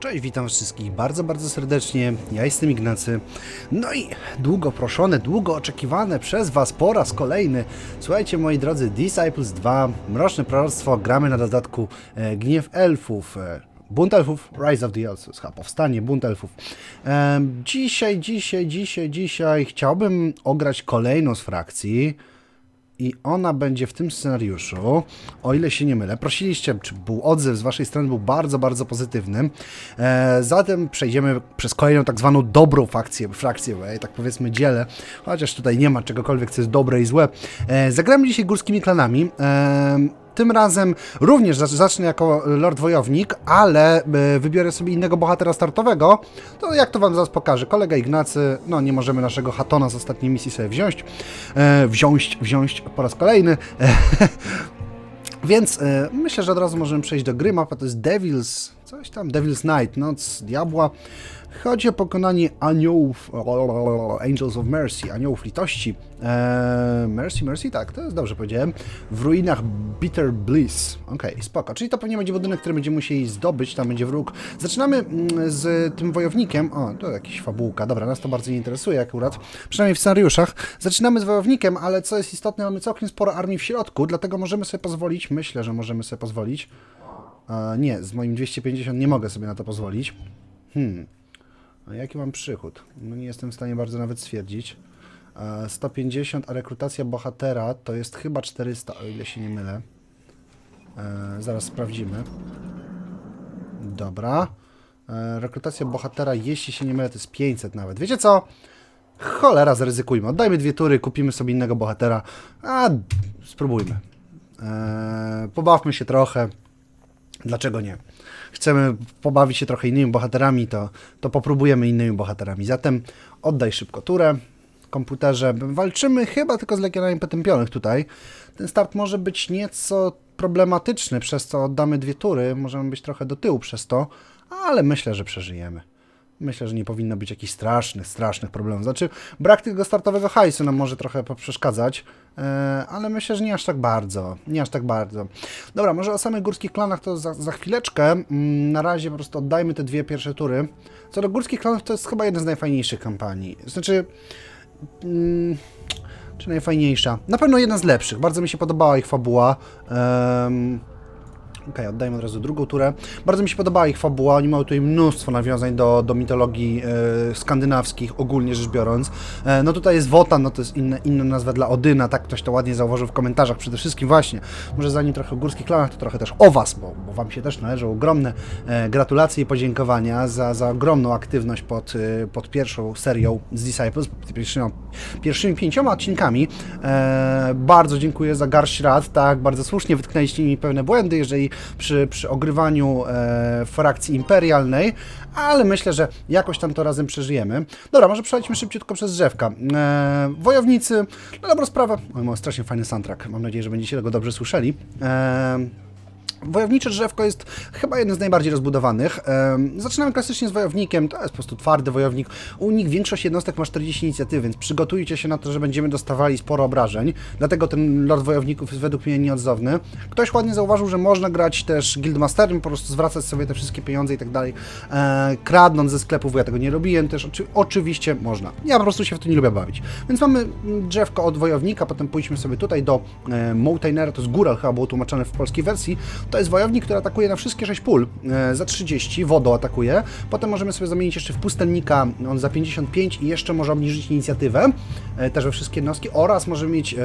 Cześć, witam wszystkich bardzo, bardzo serdecznie. Ja jestem Ignacy. No i długo proszone, długo oczekiwane przez Was po raz kolejny. Słuchajcie, moi drodzy, Disciples 2, Mroczne Proroctwo, gramy na dodatku e, Gniew Elfów. E, Bunt Elfów, Rise of the Elves, chyba powstanie Bunt Elfów. Em, dzisiaj, dzisiaj, dzisiaj, dzisiaj chciałbym ograć kolejną z frakcji. I ona będzie w tym scenariuszu, o ile się nie mylę. Prosiliście, czy był odzew z waszej strony był bardzo, bardzo pozytywny. E, zatem przejdziemy przez kolejną tak zwaną dobrą fakcję, frakcję, tak powiedzmy dzielę, chociaż tutaj nie ma czegokolwiek, co jest dobre i złe. E, zagramy dzisiaj górskimi klanami. E, tym razem również zacz- zacznę jako Lord Wojownik, ale e, wybiorę sobie innego bohatera startowego. To jak to wam zaraz pokażę. Kolega Ignacy, no nie możemy naszego Hatona z ostatniej misji sobie wziąć. E, wziąć, wziąć po raz kolejny. Więc e, myślę, że od razu możemy przejść do gry. Mapa to jest Devil's, coś tam, Devil's Night, Noc Diabła. Chodzi o pokonanie aniołów, Angels of Mercy, aniołów litości. E, mercy, Mercy, tak, to jest dobrze powiedziałem. W ruinach Bitter Bliss. Okej, spoko. Czyli to pewnie będzie budynek, który będziemy musieli zdobyć, tam będzie wróg. Zaczynamy mm, z tym wojownikiem. O, to jakiś fabułka. Dobra, nas to bardzo nie interesuje akurat. Przynajmniej w scenariuszach. Zaczynamy z wojownikiem, ale co jest istotne, mamy całkiem sporo armii w środku, dlatego możemy sobie pozwolić, myślę, że możemy sobie pozwolić. E, nie, z moim 250 nie mogę sobie na to pozwolić. Hmm. A jaki mam przychód? No nie jestem w stanie bardzo nawet stwierdzić. E, 150, a rekrutacja bohatera to jest chyba 400, o ile się nie mylę. E, zaraz sprawdzimy. Dobra. E, rekrutacja bohatera, jeśli się nie mylę, to jest 500 nawet. Wiecie co? Cholera, zaryzykujmy. Oddajmy dwie tury, kupimy sobie innego bohatera. A, spróbujmy. E, pobawmy się trochę. Dlaczego nie? Chcemy pobawić się trochę innymi bohaterami, to, to popróbujemy innymi bohaterami. Zatem oddaj szybko turę komputerze. Walczymy chyba tylko z Legionami Potępionych tutaj. Ten start może być nieco problematyczny, przez co oddamy dwie tury. Możemy być trochę do tyłu przez to, ale myślę, że przeżyjemy. Myślę, że nie powinno być jakichś strasznych, strasznych problemów. Znaczy, brak tego startowego hajsu nam może trochę poprzeszkadzać, e, ale myślę, że nie aż tak bardzo. Nie aż tak bardzo. Dobra, może o samych górskich klanach to za, za chwileczkę. Mm, Na razie po prostu oddajmy te dwie pierwsze tury. Co do górskich klanów, to jest chyba jedna z najfajniejszych kampanii. Znaczy, mm, czy najfajniejsza? Na pewno jedna z lepszych. Bardzo mi się podobała ich fabuła. Em, Okej, oddajmy od razu drugą turę. Bardzo mi się podobała ich fabuła. Oni mają tutaj mnóstwo nawiązań do, do mitologii e, skandynawskich, ogólnie rzecz biorąc. E, no tutaj jest Wotan, no to jest inne, inna nazwa dla Odyna, tak ktoś to ładnie zauważył w komentarzach. Przede wszystkim właśnie, może zanim trochę o górskich klanach, to trochę też o Was, bo, bo Wam się też należą ogromne e, gratulacje i podziękowania za, za ogromną aktywność pod, e, pod pierwszą serią z Disciples, pierwszymi, pierwszymi pięcioma odcinkami. E, bardzo dziękuję za garść rad, tak, bardzo słusznie wytknęliście mi pewne błędy, jeżeli przy, przy ogrywaniu e, frakcji imperialnej, ale myślę, że jakoś tam to razem przeżyjemy. Dobra, może przejdźmy szybciutko przez drzewka. E, wojownicy, no dobra sprawa. Oj, mam strasznie fajny soundtrack, mam nadzieję, że będziecie tego dobrze słyszeli. E, Wojownicze drzewko jest chyba jednym z najbardziej rozbudowanych. Zaczynamy klasycznie z wojownikiem, to jest po prostu twardy wojownik. U nich większość jednostek ma 40 inicjatywy, więc przygotujcie się na to, że będziemy dostawali sporo obrażeń. Dlatego ten Lord Wojowników jest według mnie nieodzowny. Ktoś ładnie zauważył, że można grać też Guildmasterem, po prostu zwracać sobie te wszystkie pieniądze i tak dalej, e, kradnąc ze sklepów, ja tego nie robiłem też. Oczy, oczywiście można. Ja po prostu się w to nie lubię bawić. Więc mamy drzewko od wojownika, potem pójdźmy sobie tutaj do e, Mountainera, to jest góral, chyba było tłumaczone w polskiej wersji. To jest wojownik, który atakuje na wszystkie 6 pól e, za 30, wodą atakuje. Potem możemy sobie zamienić jeszcze w pustelnika, on za 55 i jeszcze może obniżyć inicjatywę, e, też we wszystkie jednostki, oraz możemy mieć e,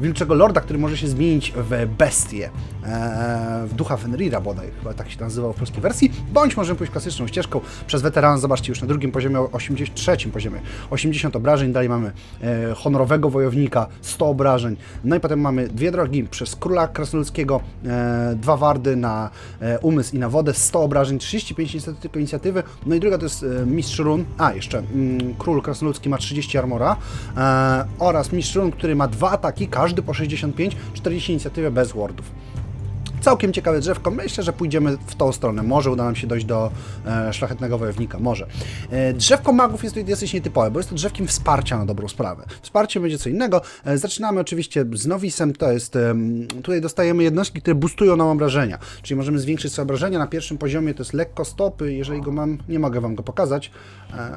wilczego lorda, który może się zmienić w bestię, e, w ducha Fenrira bodaj, chyba tak się nazywał w polskiej wersji, bądź możemy pójść klasyczną ścieżką. Przez weterana, zobaczcie już na drugim poziomie, 83 poziomie, 80 obrażeń, dalej mamy e, honorowego wojownika, 100 obrażeń, no i potem mamy dwie drogi. Przez króla krasnoludzkiego, e, dwa wardy na e, umysł i na wodę, 100 obrażeń, 35 niestety tylko inicjatywy, no i druga to jest e, mistrz run, a jeszcze mm, król krasnoludzki ma 30 armora e, oraz mistrz run, który ma dwa ataki, każdy po 65, 40 inicjatywy bez wardów. Całkiem ciekawe drzewko. Myślę, że pójdziemy w tą stronę. Może uda nam się dojść do e, szlachetnego wojownika. Może. E, drzewko magów jest dosyć nietypowe, bo jest to drzewkiem wsparcia na dobrą sprawę. Wsparcie będzie co innego. E, zaczynamy oczywiście z nowisem. To jest. em, tutaj dostajemy jednostki, które boostują nam obrażenia. Czyli możemy zwiększyć sobie obrażenia. Na pierwszym poziomie to jest lekko stopy. Jeżeli go mam, nie mogę Wam go pokazać.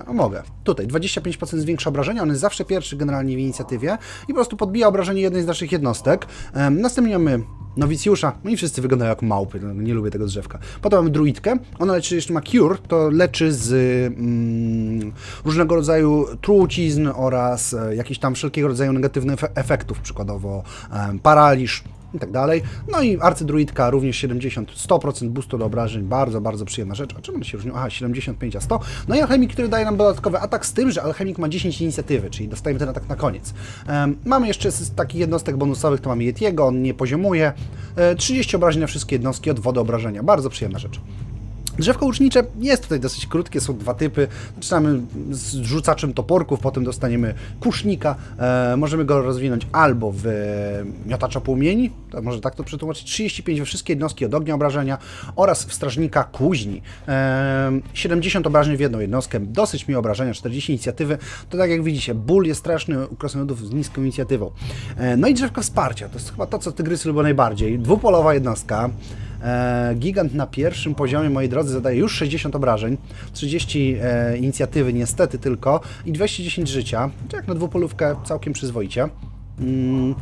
E, mogę. Tutaj 25% zwiększa obrażenia. On jest zawsze pierwszy generalnie w inicjatywie i po prostu podbija obrażenie jednej z naszych jednostek. Em, następnie mamy nowicjusza, no i wszyscy wyglądają jak małpy, no, nie lubię tego drzewka. Potem mamy druidkę, ona leczy, jeszcze ma cure, to leczy z mm, różnego rodzaju trucizn oraz e, jakichś tam wszelkiego rodzaju negatywnych efe- efektów, przykładowo em, paraliż i tak dalej. No i arcydruidka również 70, 100% boostu do obrażeń, bardzo, bardzo przyjemna rzecz. A czym one się różnią? Aha, 75 a 100. No i alchemik, który daje nam dodatkowy atak z tym, że alchemik ma 10 inicjatywy, czyli dostajemy ten atak na koniec. Em, mamy jeszcze z takich jednostek bonusowych, to mamy Yetiego, on nie poziomuje. E, 30 obrażeń na wszystkie jednostki od wody obrażenia, bardzo przyjemna rzecz. Drzewko łucznicze jest tutaj dosyć krótkie, są dwa typy. Zaczynamy z rzucaczem toporków, potem dostaniemy kusznika. E, możemy go rozwinąć albo w miotacza płomieni, to może tak to przetłumaczyć, 35 we wszystkie jednostki od ognia obrażenia oraz w strażnika kuźni. E, 70 obrażeń w jedną jednostkę, dosyć mi obrażenia, 40 inicjatywy. To tak jak widzicie, ból jest straszny u krasnoludów z niską inicjatywą. E, no i drzewko wsparcia, to jest chyba to, co tygrysy lubią najbardziej. Dwupolowa jednostka. E, Gigant na pierwszym poziomie, moi drodzy, zadaje już 60 obrażeń, 30 e, inicjatywy niestety tylko i 210 życia, jak na dwupolówkę całkiem przyzwoicie. Mm.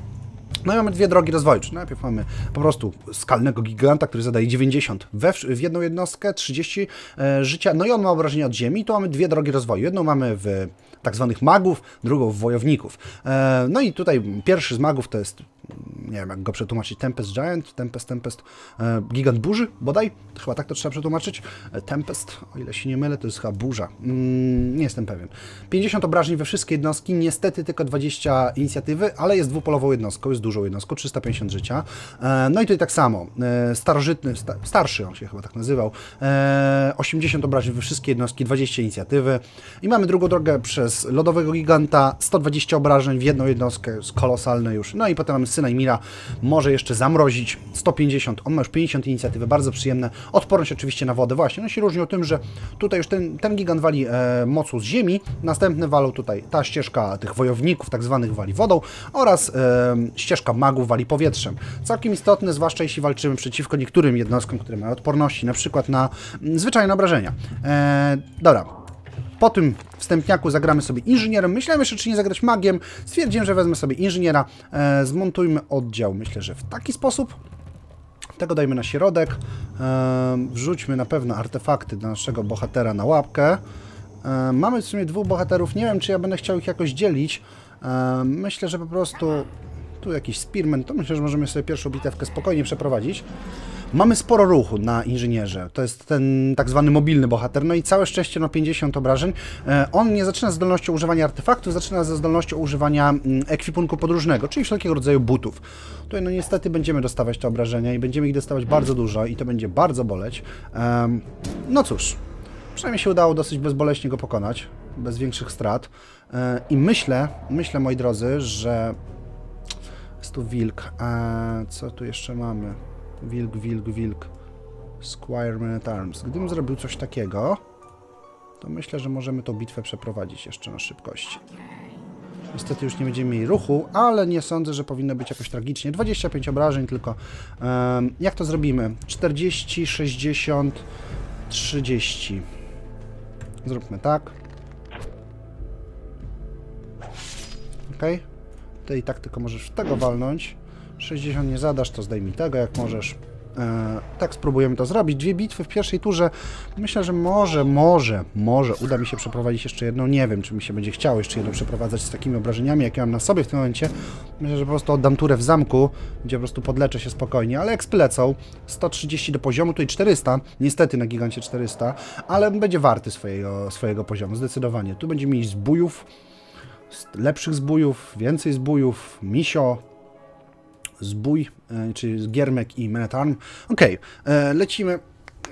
No i mamy dwie drogi rozwoju. Najpierw mamy po prostu skalnego giganta, który zadaje 90 we, w jedną jednostkę, 30 e, życia, no i on ma obrażenia od ziemi. I tu mamy dwie drogi rozwoju. Jedną mamy w tak zwanych magów, drugą w wojowników. E, no i tutaj pierwszy z magów to jest, nie wiem jak go przetłumaczyć, Tempest Giant, Tempest, Tempest, e, Gigant Burzy bodaj, chyba tak to trzeba przetłumaczyć. E, Tempest, o ile się nie mylę, to jest chyba burza. Mm, nie jestem pewien. 50 obrażeń we wszystkie jednostki, niestety tylko 20 inicjatywy, ale jest dwupolową jednostką, jest dużą jednostką, 350 życia. E, no i tutaj tak samo, e, starożytny, sta, starszy on się chyba tak nazywał, e, 80 obrażeń we wszystkie jednostki, 20 inicjatywy. I mamy drugą drogę przez lodowego giganta, 120 obrażeń w jedną jednostkę, kolosalne już. No i potem mamy syna Emira, może jeszcze zamrozić, 150, on ma już 50 inicjatywy, bardzo przyjemne. Odporność oczywiście na wodę, właśnie, no się różni o tym, że tutaj już ten, ten gigant wali e, mocą z ziemi, następny walą tutaj, ta ścieżka tych wojowników tak zwanych wali wodą oraz e, ścieżka magów wali powietrzem. Całkiem istotne, zwłaszcza jeśli walczymy przeciwko niektórym jednostkom, które mają odporności, na przykład na mm, zwyczajne obrażenia. E, dobra, po tym wstępniaku zagramy sobie inżynierem. Myślałem jeszcze, czy nie zagrać magiem. Stwierdziłem, że wezmę sobie inżyniera. E, zmontujmy oddział, myślę, że w taki sposób. Tego dajmy na środek. E, wrzućmy na pewno artefakty dla naszego bohatera na łapkę. E, mamy w sumie dwóch bohaterów. Nie wiem, czy ja będę chciał ich jakoś dzielić. E, myślę, że po prostu tu jakiś spearman. To myślę, że możemy sobie pierwszą bitewkę spokojnie przeprowadzić. Mamy sporo ruchu na inżynierze. To jest ten tak zwany mobilny bohater. No i całe szczęście ma 50 obrażeń. E, On nie zaczyna z zdolnością używania artefaktów, zaczyna ze zdolnością używania mm, ekwipunku podróżnego, czyli wszelkiego rodzaju butów. Tutaj no niestety będziemy dostawać te obrażenia i będziemy ich dostawać bardzo dużo i to będzie bardzo boleć. No cóż, przynajmniej się udało dosyć bezboleśnie go pokonać, bez większych strat. E, I myślę, myślę moi drodzy, że jest tu wilk. A co tu jeszcze mamy? Wilk, wilk, wilk. Squire Man at Arms. Gdybym zrobił coś takiego, to myślę, że możemy tą bitwę przeprowadzić jeszcze na szybkości. Niestety już nie będziemy mieli ruchu, ale nie sądzę, że powinno być jakoś tragicznie. 25 obrażeń tylko. Jak to zrobimy? 40, 60, 30. Zróbmy tak. Ok. Ty i tak tylko możesz w tego walnąć. 60 nie zadasz, to zdejmij tego, jak możesz. E, tak spróbujemy to zrobić. Dwie bitwy w pierwszej turze. Myślę, że może, może, może uda mi się przeprowadzić jeszcze jedną. Nie wiem, czy mi się będzie chciało jeszcze jedną przeprowadzać z takimi obrażeniami, jakie mam na sobie w tym momencie. Myślę, że po prostu oddam turę w zamku, gdzie po prostu podleczę się spokojnie, ale jak lecą 130 do poziomu, tutaj 400, niestety na gigancie 400, ale będzie warty swojego, swojego poziomu, zdecydowanie. Tu będzie mieć zbójów, lepszych zbójów, więcej zbójów, misio, zbój, e, czyli Giermek i Menetarm. Okej, e, lecimy.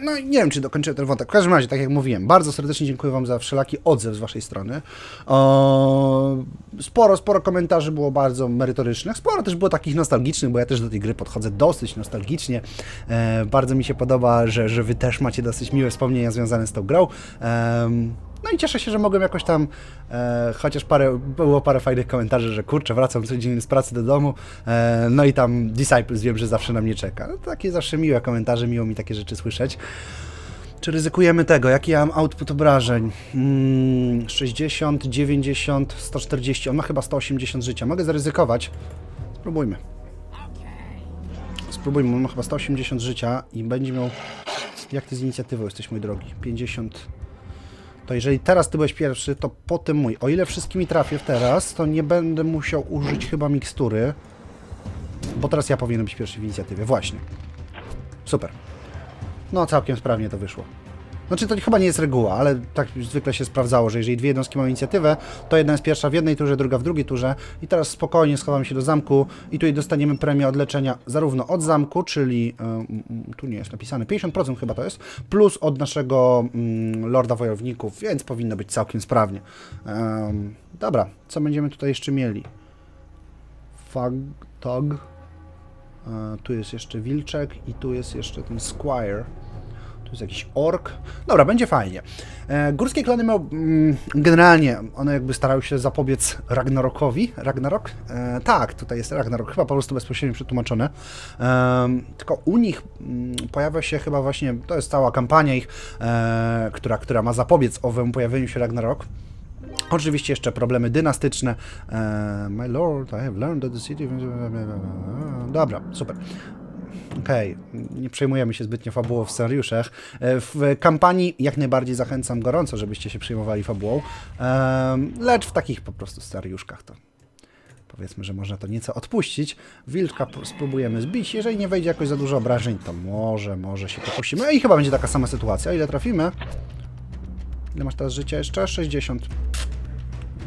no nie wiem, czy dokończyłem ten wątek. W każdym razie, tak jak mówiłem, bardzo serdecznie dziękuję Wam za wszelaki odzew z Waszej strony. Sporo, sporo komentarzy było bardzo merytorycznych, sporo też było takich nostalgicznych, bo ja też do tej gry podchodzę dosyć nostalgicznie. E, bardzo mi się podoba, że, że Wy też macie dosyć miłe wspomnienia związane z tą grą. No i cieszę się, że mogłem jakoś tam, e, chociaż parę, było parę fajnych komentarzy, że kurczę, wracam codziennie z pracy do domu, e, no i tam Disciples wiem, że zawsze na mnie czeka. No, takie zawsze miłe komentarze, miło mi takie rzeczy słyszeć. Czy ryzykujemy tego? Jaki ja mam output obrażeń? Mm, 60, 90, 140, on ma chyba 180 życia. Mogę zaryzykować. Spróbujmy. Spróbujmy, on ma chyba 180 życia i będzie miał... Jak ty z inicjatywą jesteś, mój drogi? 50... To jeżeli teraz ty byłeś pierwszy, to potem mój. O ile wszystkimi trafię teraz, to nie będę musiał użyć chyba mikstury. Bo teraz ja powinienem być pierwszy w inicjatywie. Właśnie. Super. No, całkiem sprawnie to wyszło. Znaczy, to chyba nie jest reguła, ale tak zwykle się sprawdzało, że jeżeli dwie jednostki mają inicjatywę, to jedna jest pierwsza w jednej turze, druga w drugiej turze. I teraz spokojnie schowamy się do zamku i tutaj dostaniemy premię od leczenia zarówno od zamku, czyli y, tu nie jest napisane, 50% chyba to jest, plus od naszego y, Lorda Wojowników, więc powinno być całkiem sprawnie. Dobra, co będziemy tutaj jeszcze mieli? Fag, Tog. E, tu jest jeszcze Wilczek i tu jest jeszcze ten Squire. Tu jest jakiś ork. Dobra, będzie fajnie. E, górskie klany miał... Mm, generalnie one jakby starały się zapobiec Ragnarokowi. Ragnarok? E, tak, tutaj jest Ragnarok. Chyba po prostu bezpośrednio przetłumaczone. E, tylko u nich mm, pojawia się chyba właśnie... To jest cała kampania ich, która, która ma zapobiec owemu pojawieniu się Ragnarok. Oczywiście jeszcze problemy dynastyczne. My lord, I have learned that the city... Dobra, super. Okej, nie przejmujemy się zbytnio fabułą w scenariuszach. E, W kampanii jak najbardziej zachęcam gorąco, żebyście się przejmowali fabułą, lecz w takich po prostu scenariuszkach to powiedzmy, że można to nieco odpuścić. Wilczka spróbujemy zbić. Jeżeli nie wejdzie jakoś za dużo obrażeń, to może, może się pokusimy. No I chyba będzie taka sama sytuacja. Ile trafimy? Ile masz teraz życia jeszcze? 60.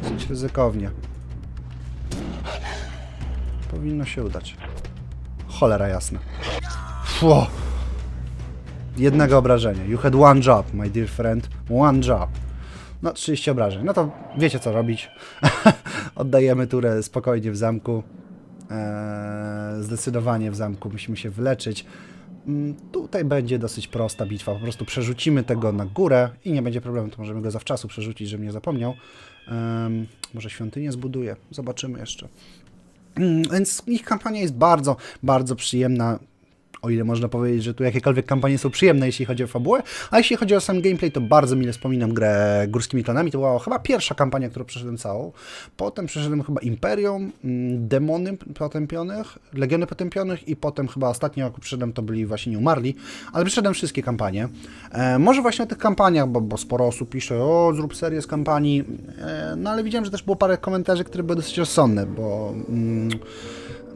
Dosyć ryzykownie. Powinno się udać. Cholera jasna. Fło. Jednego obrażenia. You had one job, my dear friend. One job. No, 30 obrażeń. No to wiecie co robić. Oddajemy turę spokojnie w zamku. Eee, zdecydowanie w zamku musimy się wyleczyć. Mm, Tutaj będzie dosyć prosta bitwa. Po prostu przerzucimy tego na górę i nie będzie problemu. To możemy go zawczasu przerzucić, żebym nie zapomniał. Em, może świątynię zbuduję. Zobaczymy jeszcze. Mm, Więc ich kampania jest bardzo, bardzo przyjemna. O ile można powiedzieć, że tu jakiekolwiek kampanie są przyjemne, jeśli chodzi o fabułę, a jeśli chodzi o sam gameplay, to bardzo mile wspominam grę Górskimi Klanami. To była chyba pierwsza kampania, którą przeszedłem całą. Potem przeszedłem chyba Imperium, mm, Demony Potępionych, Legiony Potępionych i potem chyba ostatnio, jak przeszedłem, to byli właśnie Nieumarli, ale przeszedłem wszystkie kampanie. E, może właśnie o tych kampaniach, bo, bo sporo osób pisze, o zrób serię z kampanii, e, no ale widziałem, że też było parę komentarzy, które były dosyć rozsądne, bo... Mm,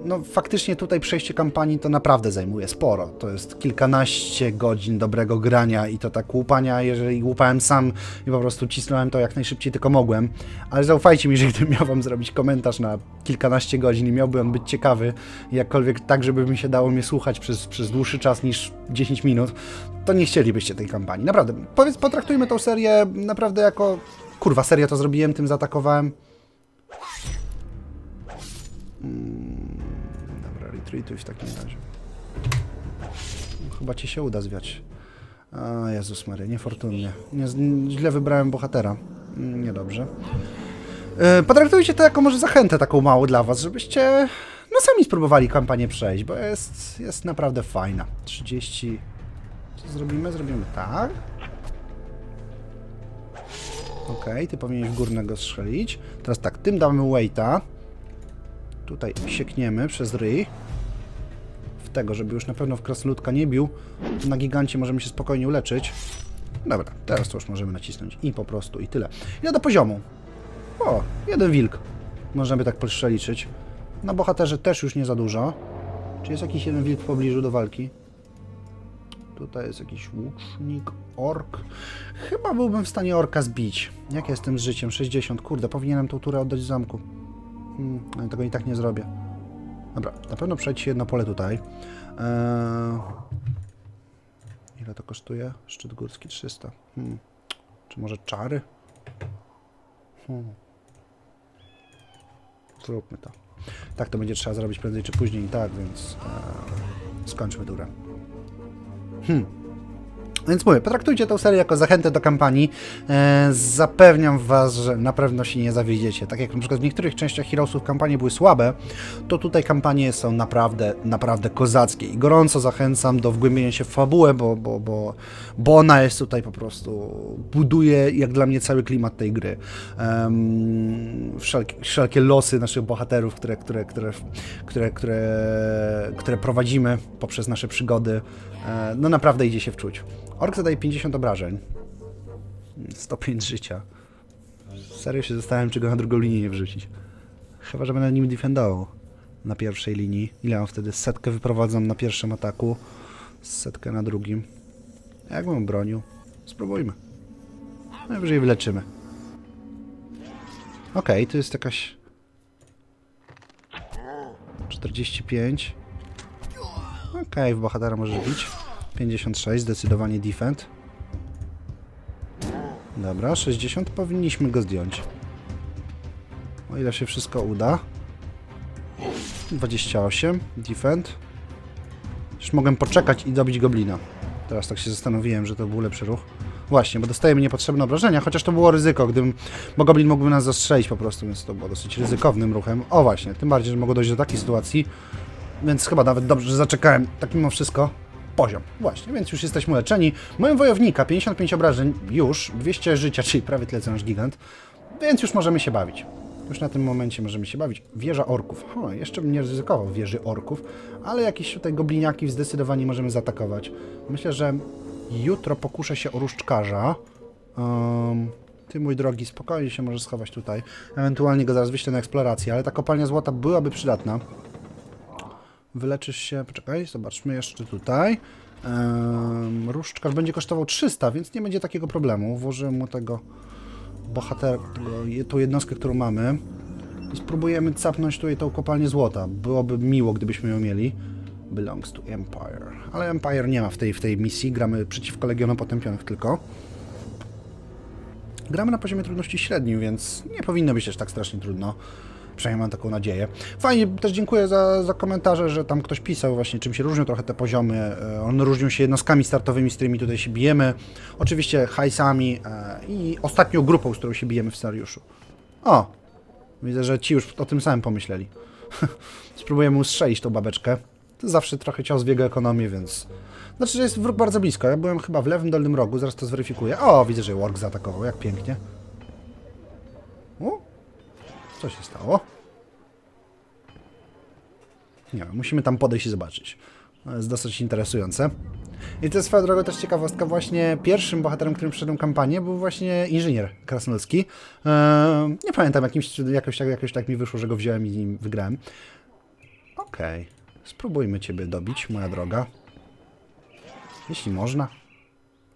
no faktycznie tutaj przejście kampanii to naprawdę zajmuje sporo. To jest kilkanaście godzin dobrego grania i to tak łupania, jeżeli łupałem sam i po prostu cisnąłem to jak najszybciej tylko mogłem. Ale zaufajcie mi, że gdybym miał wam zrobić komentarz na kilkanaście godzin i miałby on być ciekawy, jakkolwiek tak, żeby mi się dało mnie słuchać przez, przez dłuższy czas niż 10 minut, to nie chcielibyście tej kampanii. Naprawdę, powiedz, potraktujmy tą serię naprawdę jako... Kurwa, serio to zrobiłem, tym zaatakowałem. Dobra, retreatuj w takim razie. Chyba ci się uda zwiać. A, Jezus Maria, niefortunnie. Nie, źle wybrałem bohatera. Mm, Niedobrze. E, Potraktujcie to jako może zachętę taką małą dla was, żebyście no sami spróbowali kampanię przejść, bo jest, jest naprawdę fajna. 30... Co zrobimy? Zrobimy tak. Okej, ty powinieneś górnego strzelić. Teraz tak, tym damy waita. Tutaj siekniemy przez ryj. W tego, żeby już na pewno w krasnoludka nie bił. Na gigancie możemy się spokojnie uleczyć. Dobra, teraz to już możemy nacisnąć. I po prostu, i tyle. Ile do poziomu? O, jeden wilk. Możemy tak przeliczyć. Na bohaterze też już nie za dużo. Czy jest jakiś jeden wilk w pobliżu do walki? Tutaj jest jakiś łucznik, ork. Chyba byłbym w stanie orka zbić. Jak jestem z życiem? 60. Kurde, powinienem tą turę oddać w zamku. Hmm, ale tego i tak nie zrobię. Dobra, na pewno przejdź jedno pole tutaj. Eee... Ile to kosztuje? Szczyt górski 300. Hmm. Czy może czary? Hmm. Zróbmy to. Tak to będzie trzeba zrobić prędzej czy później i tak, więc e, skończmy turę. Hmm. Więc mówię, potraktujcie tę serię jako zachętę do kampanii. E, zapewniam Was, że na pewno się nie zawiedziecie. Tak jak na przykład w niektórych częściach Heroesów kampanie były słabe, to tutaj kampanie są naprawdę, naprawdę kozackie. I gorąco zachęcam do wgłębienia się w fabułę, bo, bo, bo, bo ona jest tutaj po prostu, buduje jak dla mnie cały klimat tej gry. Em, wszelkie, wszelkie losy naszych bohaterów, które, które, które, które, które, które prowadzimy poprzez nasze przygody, e, no naprawdę idzie się wczuć. Ork zadaje 50 obrażeń. 105 życia. Serio się zastanawiam, czy go na drugą linię nie wrzucić. Chyba, że będę nim defendował na pierwszej linii. Ile mam wtedy? Setkę wyprowadzam na pierwszym ataku, setkę na drugim. Jak bym bronił? Spróbujmy. Najwyżej wyleczymy. Okej, tu jest jakaś... 45. Okej, w bohatera może bić. 56, zdecydowanie defend. Dobra, 60 powinniśmy go zdjąć. O ile się wszystko uda. 28, defend. Już mogłem poczekać i dobić goblina. Teraz tak się zastanowiłem, że to był lepszy ruch. Właśnie, bo dostajemy niepotrzebne obrażenia, chociaż to było ryzyko, gdybym, bo goblin mógłby nas zastrzelić po prostu, więc to było dosyć ryzykownym ruchem. O właśnie, tym bardziej, że mogło dojść do takiej sytuacji, więc chyba nawet dobrze, że zaczekałem. Tak mimo wszystko, poziom. Właśnie, więc już jesteśmy leczeni. Mają wojownika, 55 obrażeń, już, 200 życia, czyli prawie tyle co nasz gigant, więc już możemy się bawić. Już na tym momencie możemy się bawić. Wieża orków. O, jeszcze bym nie ryzykował wieży orków, ale jakieś tutaj gobliniaki zdecydowanie możemy zaatakować. Myślę, że jutro pokuszę się o różdżkarza. Um, ty, mój drogi, spokojnie się możesz schować tutaj. Ewentualnie go zaraz wyślę na eksplorację, ale ta kopalnia złota byłaby przydatna. Wyleczysz się, poczekaj, zobaczmy jeszcze tutaj. Um, będzie kosztował 300, więc nie będzie takiego problemu. Włożyłem mu tego bohatera, tego, tą jednostkę, którą mamy i spróbujemy capnąć tutaj tą kopalnię złota. Byłoby miło, gdybyśmy ją mieli. Belongs to Empire. Ale Empire nie ma w tej, w tej misji. Gramy przeciwko Legionom Potępionych tylko. Gramy na poziomie trudności średnim, więc nie powinno być też tak strasznie trudno. Przynajmniej mam taką nadzieję. Fajnie, też dziękuję za, za komentarze, że tam ktoś pisał właśnie, czym się różnią trochę te poziomy. E, One różnią się jednostkami startowymi, z którymi tutaj się bijemy. Oczywiście hajsami e, i ostatnią grupą, z którą się bijemy w scenariuszu. O! Widzę, że ci już o tym samym pomyśleli. Spróbujemy ustrzelić tą babeczkę. To zawsze trochę cios w jego ekonomię, więc... Znaczy, że jest wróg bardzo blisko. Ja byłem chyba w lewym dolnym rogu, zaraz to zweryfikuję. O, widzę, że Work zaatakował, jak pięknie. O, co się stało? Nie wiem, musimy tam podejść i zobaczyć. To jest dosyć interesujące. I to jest swoją drogą też ciekawostka, właśnie pierwszym bohaterem, którym wszedłem kampanię, był właśnie inżynier krasnoludzki. Eee, nie pamiętam, jakimś, jakoś, tak- jakoś tak mi wyszło, że go wziąłem i nim wygrałem. Okej, spróbujmy Ciebie dobić, moja droga. Jeśli można.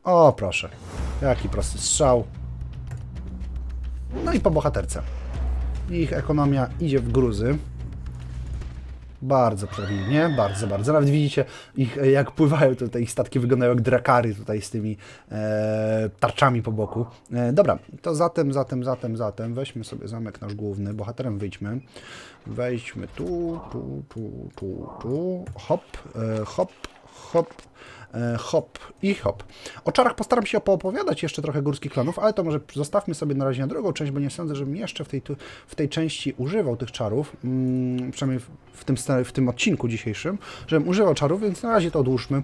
O, proszę. Jaki prosty strzał. No i po bohaterce. Ich ekonomia idzie w gruzy. Bardzo prawidłnie, bardzo, bardzo. Nawet widzicie, ich, jak pływają tutaj, ich statki wyglądają jak drakary tutaj z tymi e, tarczami po boku. E, dobra, to zatem, zatem, zatem, zatem, weźmy sobie zamek nasz główny, bohaterem wyjdźmy. Wejdźmy tu, tu, tu, tu, tu, hop, e, hop, hop, e, hop i hop. O czarach postaram się poopowiadać jeszcze trochę górskich klanów, ale to może zostawmy sobie na razie na drugą część, bo nie sądzę, żebym jeszcze w tej, tu- w tej części używał tych czarów, mm, przynajmniej w- w tym, w tym odcinku dzisiejszym, żebym używał czarów, więc na razie to odłóżmy.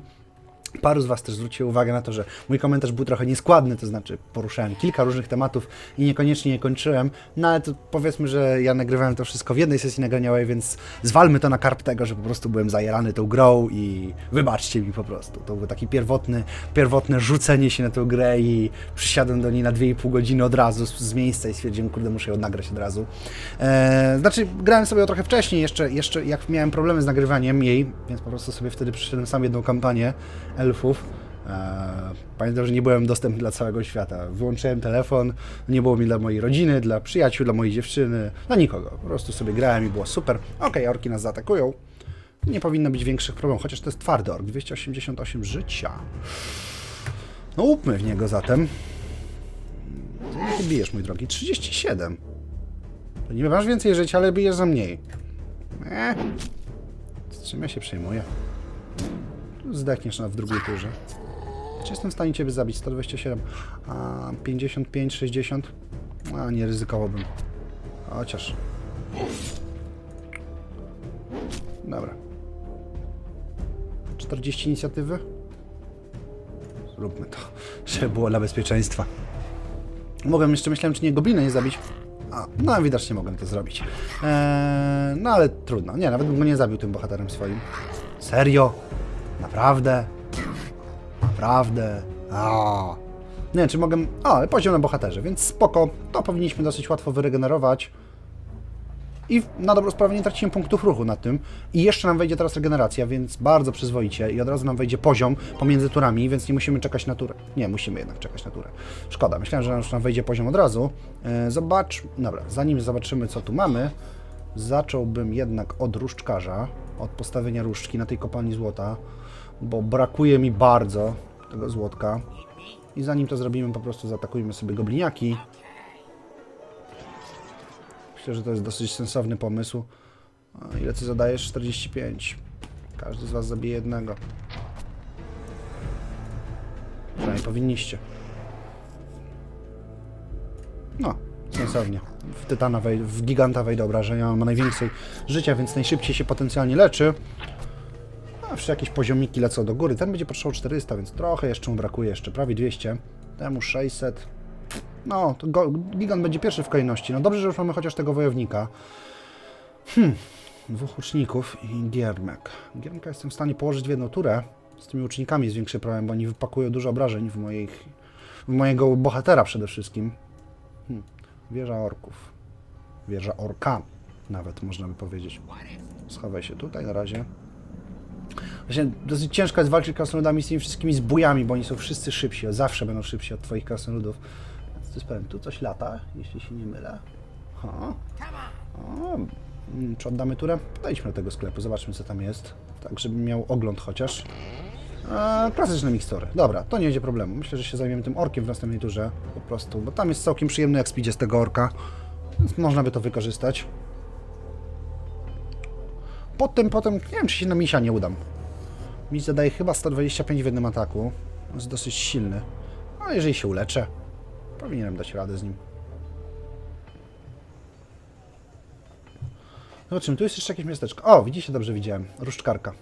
Paru z Was też zwróciło uwagę na to, że mój komentarz był trochę nieskładny, to znaczy poruszałem kilka różnych tematów i niekoniecznie je kończyłem, no ale to powiedzmy, że ja nagrywałem to wszystko w jednej sesji nagraniałej, więc zwalmy to na karp tego, że po prostu byłem zajarany tą grą i wybaczcie mi po prostu. To był taki pierwotny, pierwotne rzucenie się na tę grę i przysiadłem do niej na 2,5 godziny od razu z, z miejsca i stwierdziłem, kurde, muszę ją nagrać od razu. Eee, znaczy, grałem sobie ją trochę wcześniej, jeszcze, jeszcze jak miałem problemy z nagrywaniem jej, więc po prostu sobie wtedy przyszedłem sam jedną kampanię elfów. Eee, Pamiętam, że nie byłem dostępny dla całego świata. Wyłączyłem telefon, nie było mi dla mojej rodziny, dla przyjaciół, dla mojej dziewczyny, dla nikogo. Po prostu sobie grałem i było super. Okej, orki nas zaatakują. Nie powinno być większych problemów, chociaż to jest twardy ork. 288 życia. No łupmy w niego zatem. Ty bijesz, mój drogi? 37. To nie masz więcej życia, ale bijesz za mniej. Eee. Z czym ja się przejmuję? Zdechniesz na w drugiej turze. Czy jestem w stanie Ciebie zabić? 127. A 55, 60? A nie ryzykowałbym. Chociaż. Dobra. 40 inicjatywy? Zróbmy to, żeby było dla bezpieczeństwa. Mogłem jeszcze, myślałem, czy nie goblina nie zabić. A, no widocznie mogłem to zrobić. Eee, no ale trudno. Nie, nawet bym go nie zabił tym bohaterem swoim. Serio? Naprawdę? Naprawdę? A. Nie wiem, czy mogę... Ale poziom na bohaterze, więc spoko. To powinniśmy dosyć łatwo wyregenerować. I na dobrą sprawę nie tracimy punktów ruchu na tym. I jeszcze nam wejdzie teraz regeneracja, więc bardzo przyzwoicie. I od razu nam wejdzie poziom pomiędzy turami, więc nie musimy czekać na turę. Nie, musimy jednak czekać na turę. Szkoda, myślałem, że już nam wejdzie poziom od razu. E, Zobacz... Dobra, zanim zobaczymy, co tu mamy, zacząłbym jednak od różdżkarza, od postawienia różdżki na tej kopalni złota, bo brakuje mi bardzo tego złotka. I zanim to zrobimy, po prostu zaatakujmy sobie gobliniaki. Myślę, że to jest dosyć sensowny pomysł. Ile ty zadajesz? 45. Każdy z was zabije jednego. Przynajmniej powinniście. No, sensownie. W Tytana wej- w Giganta wejdę obrażenia, on ma najwięcej życia, więc najszybciej się potencjalnie leczy. Jeszcze jakieś poziomiki lecą do góry. Ten będzie potrzebował 400, więc trochę jeszcze mu brakuje, jeszcze prawie 200. Temu 600. No, to go, Gigant będzie pierwszy w kolejności. No dobrze, że już mamy chociaż tego wojownika. Hmm, dwóch łuczników i Giermek. Giermka jestem w stanie położyć w jedną turę. Z tymi łucznikami jest większy problem, bo oni wypakują dużo obrażeń w, moich, w mojego bohatera przede wszystkim. Hmm. Wieża orków. Wieża orka, nawet można by powiedzieć. Schowaj się tutaj na razie. Właśnie dosyć ciężko jest walczyć krasnoludami z tymi wszystkimi zbójami, bo oni są wszyscy szybsi, zawsze będą szybsi od twoich krasnoludów. To jest pewien, tu coś lata, jeśli się nie mylę. Ha. O, mm, czy oddamy turę? Podejdźmy do tego sklepu, zobaczmy co tam jest. Tak, żebym miał ogląd chociaż. Eee, klasyczne mikstury. Dobra, to nie będzie problemu. Myślę, że się zajmiemy tym orkiem w następnej turze. Po prostu, bo tam jest całkiem przyjemny jak z tego orka. Więc można by to wykorzystać. Potem, potem, nie wiem, czy się na misia nie udam. Miś zadaje chyba 125 w jednym ataku. Jest dosyć silny. Ale jeżeli się uleczę, powinienem dać radę z nim. Zobaczymy, tu jest jeszcze jakieś miasteczko. O, widzicie, dobrze widziałem. Różdżkarka.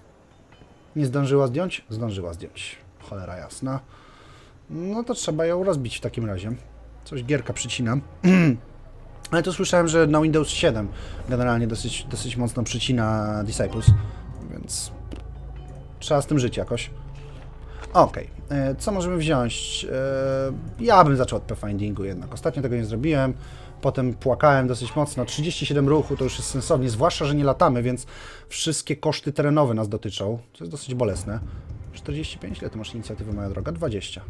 Nie zdążyła zdjąć? Zdążyła zdjąć. Cholera jasna. No to trzeba ją rozbić w takim razie. Coś gierka przycina. Ale to słyszałem, że na Windows 7 generalnie dosyć, dosyć mocno przycina Disciples, więc trzeba z tym żyć jakoś. Okej, e, co możemy wziąć? E, Ja bym zaczął od Pathfindingu jednak. Ostatnio tego nie zrobiłem. Potem płakałem dosyć mocno. 37 ruchu to już jest sensownie, zwłaszcza, że nie latamy, więc wszystkie koszty terenowe nas dotyczą, co jest dosyć bolesne. 45, ile ty masz inicjatywy, moja droga? 20.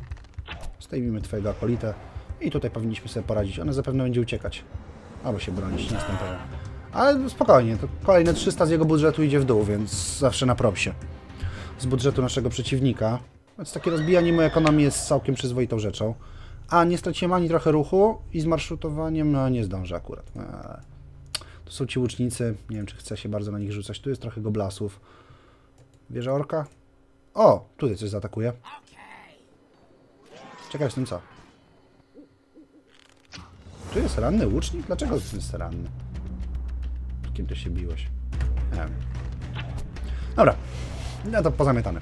Zdejmijmy twojego akolitę i tutaj powinniśmy sobie poradzić. Ona zapewne będzie uciekać. Albo się bronić, nie jestem pewien. Ale spokojnie, to kolejne 300 z jego budżetu idzie w dół, więc zawsze na propsie. Z budżetu naszego przeciwnika. Więc takie rozbijanie mu ekonomii jest całkiem przyzwoitą rzeczą. A nie straciłem ani trochę ruchu i z marszutowaniem, no nie zdążę akurat. Eee. To są ci łucznicy, nie wiem czy chcę się bardzo na nich rzucać. Tu jest trochę goblasów. Wieża orka? O, tutaj coś zaatakuje. Czekaj z tym co? Tu jest ranny łucznik? Dlaczego tu jest ranny? Z kim ty się biłeś? Nie wiem. Dobra, no to pozamiatane.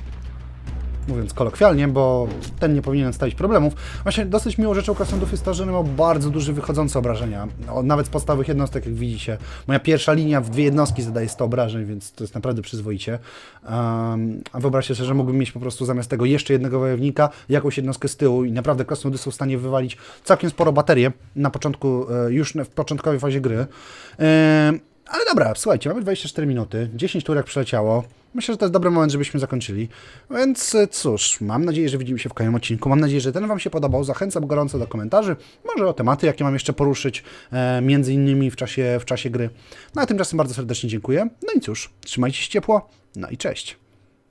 Mówiąc kolokwialnie, bo ten nie powinien stawić problemów. Właśnie dosyć miłą rzeczą krasnodów jest to, że ma bardzo duże wychodzące obrażenia. Nawet z podstawowych jednostek, jak widzicie. Moja pierwsza linia w dwie jednostki zadaje 100 obrażeń, więc to jest naprawdę przyzwoicie. Um, a wyobraźcie sobie, że mógłbym mieć po prostu zamiast tego jeszcze jednego wojownika, jakąś jednostkę z tyłu i naprawdę krasnoludy są w stanie wywalić całkiem sporo baterię na początku, e, już w początkowej fazie gry. E, ale dobra, słuchajcie, mamy 24 minuty, 10 tur jak przeleciało. Myślę, że to jest dobry moment, żebyśmy zakończyli. Więc cóż, mam nadzieję, że widzimy się w kolejnym odcinku. Mam nadzieję, że ten Wam się podobał. Zachęcam gorąco do komentarzy. Może o tematy, jakie mam jeszcze poruszyć, e, między innymi w czasie, w czasie gry. No a tymczasem bardzo serdecznie dziękuję. No i cóż, trzymajcie się ciepło. No i cześć.